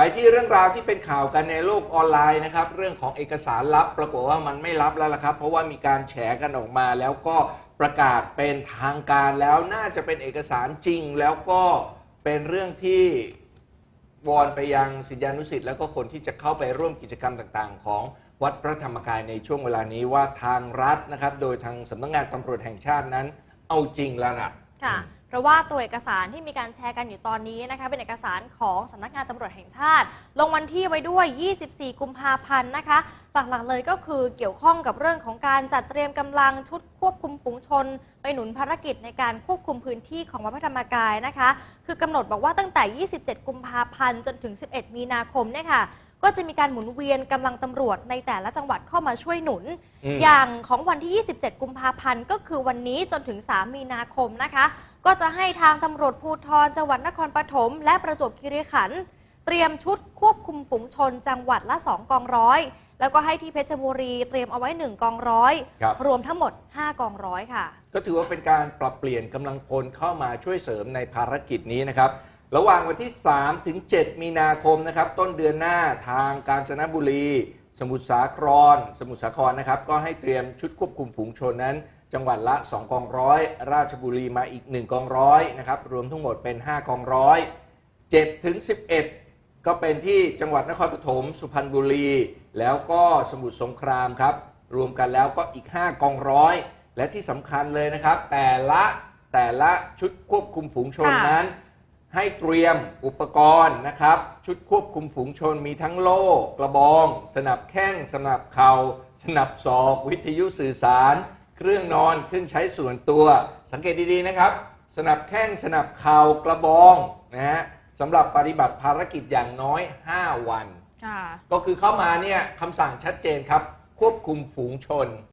ไปที่เรื่องราวที่เป็นข่าวกันในโลกออนไลน์นะครับ เรื่องของเอกสารลับ ปรากฏว่ามันไม่ลับแล้วล่ะครับ เพราะว่ามีการแฉกันออกมา แล้วก็ประกาศเป็นทางการแล้วน่าจะเป็นเอกสารจริง แล้วก็เป็นเรื่องที่วอนไปยังศิษยานุสิษย์แล้วก็คนที่จะเข้าไปร่วมกิจกรรมต่างๆ ของวัดพระธรรมกายในช่วงเวลานี้ว่าทางรัฐนะครับ โดยทางสำนักงานตำรวจแห่งชาตินั้น เอาจริงแล้วล่ะ ค่ะ เพราะว่าตัวเอกสารที่มีการแชร์กันอยู่ตอนนี้นะคะ เป็นเอกสารของสำนักงานตำรวจแห่งชาติ ลงวันที่ไว้ด้วย 24 กุมภาพันธ์นะคะ หลักๆเลยก็คือเกี่ยวข้องกับเรื่องของการจัดเตรียมกำลังชุดควบคุมฝูงชน ไปหนุนภารกิจในการควบคุมพื้นที่ของวัดพระธรรมกายนะคะ คือกำหนดบอกว่าตั้งแต่ 27 กุมภาพันธ์จนถึง 11 มีนาคมเนี่ยค่ะ ก็จะมีการหมุนเวียนกำลังตำรวจในแต่ละจังหวัดเข้ามาช่วยหนุน อืม อย่างของวันที่ 27 กุมภาพันธ์ ก็คือวันนี้จนถึง 3 มีนาคมนะคะ ก็จะให้ทางตำรวจภูธรจังหวัดนครปฐมและประจวบคีรีขันธ์เตรียมชุดควบคุมฝูงชนจังหวัดละ 2 กองร้อย แล้วก็ให้ที่เพชรบุรีเตรียมเอาไว้ 1 กองร้อย ครับ รวมทั้งหมด 5 กองร้อยค่ะ ก็ถือว่าเป็นการปรับเปลี่ยนกำลังพลเข้ามาช่วยเสริมในภารกิจนี้นะครับ ระหว่างวันที่ 3 ถึง 7 มีนาคมนะครับ ต้นเดือนหน้าทางกาญจนบุรี สมุทรสาคร สมุทรสาครนะครับ ก็ให้เตรียมชุดควบคุมฝูงชนนั้น จังหวัดละ 2 กองร้อย ราชบุรีมาอีก 1 กองร้อยนะครับ รวมทั้งหมดเป็น 5 กองร้อย7ถึง 11 ก็เป็นที่จังหวัดนครปฐม สุพรรณบุรี แล้วก็สมุทรสงครามครับ รวมกันแล้วก็อีก 5 กองร้อย และที่สำคัญเลยนะครับ แต่ละแต่ละชุดควบคุมฝูงชนนั้น ให้เตรียมอุปกรณ์นะครับ ชุดควบคุมฝูงชนมีทั้งโล่กระบอง สนับแข้ง สนับเข่า สนับศอก วิทยุสื่อสาร เครื่องนอนเครื่องใช้ส่วนตัว สังเกตดีๆนะครับ สนับแข้ง สนับเข่ากระบองนะฮะสำหรับปฏิบัติภารกิจอย่างน้อย 5 วันค่ะก็คือเข้ามาเนี่ยคำสั่งชัดเจนครับ ควบคุมฝูงชน